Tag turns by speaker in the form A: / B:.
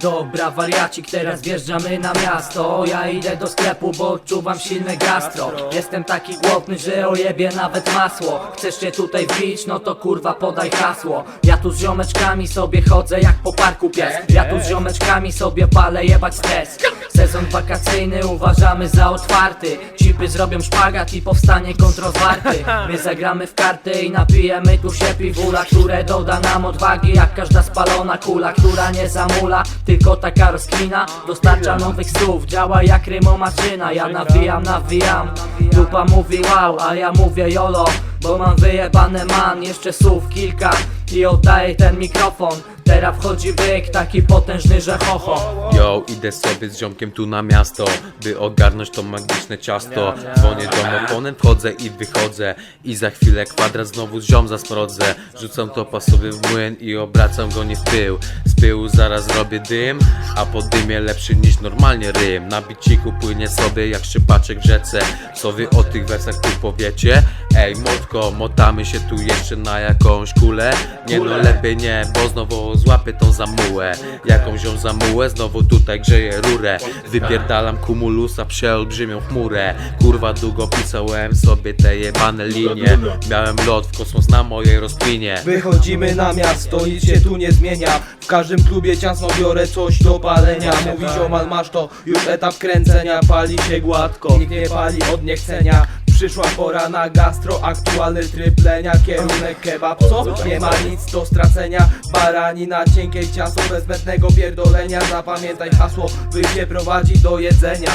A: Dobra, wariacik, teraz wjeżdżamy na miasto. Ja idę do sklepu, bo odczuwam silne gastro. Jestem taki głodny, że ojebie nawet masło. Chcesz się tutaj wbić, no to kurwa podaj hasło. Ja tu z ziomeczkami sobie chodzę jak po parku pies. Ja tu z ziomeczkami sobie palę jebać stres. Sezon wakacyjny uważamy za otwarty. Cipy zrobią szpagat i powstanie kontrozwarty. My zagramy w karty i napijemy tu się piwula Które doda nam odwagi jak każda spalona kula Która nie zamula, tylko taka rozkmina Dostarcza nowych słów, działa jak rymomaczyna Ja nawijam, nawijam. Dupa mówi wow, a ja mówię jolo Bo mam wyjebane man, jeszcze słów kilka I oddaję ten mikrofon Teraz wchodzi byk, taki potężny, że ho ho.
B: Yo, idę sobie z ziomkiem tu na miasto By ogarnąć to magiczne ciasto. Dzwonię domofonem, wchodzę i wychodzę. I za chwilę kwadrat znowu z ziom zasmrodzę Rzucam to pasowy w młyn i obracam go nie w pył. Z pyłu zaraz robię dym A po dymie lepszy niż normalnie rym. Na biciku płynie sobie jak szczypaczek w rzece. Co wy o tych wersach tu powiecie? Ej mordko, motamy się tu jeszcze na jakąś kulę? Nie no lepiej nie, bo znowu złapię tą zamułę. Jakąś ją zamułę, znowu tutaj grzeję rurę. Wypierdalam kumulusa, przeolbrzymią chmurę. Kurwa długo pisałem sobie te jebane linie. Miałem lot w kosmos na mojej rozpinie
C: Wychodzimy na miasto, nic się tu nie zmienia. W każdym klubie ciasno biorę coś do palenia. Mówi ziomal masz to, już etap kręcenia. Pali się gładko, nikt nie pali od niechcenia Przyszła pora na gastro, aktualny tryb lenia Kierunek kebab, co? Nie ma nic do stracenia. Barani na cienkie ciasto bez zbędnego pierdolenia. Zapamiętaj hasło, cię prowadzi do jedzenia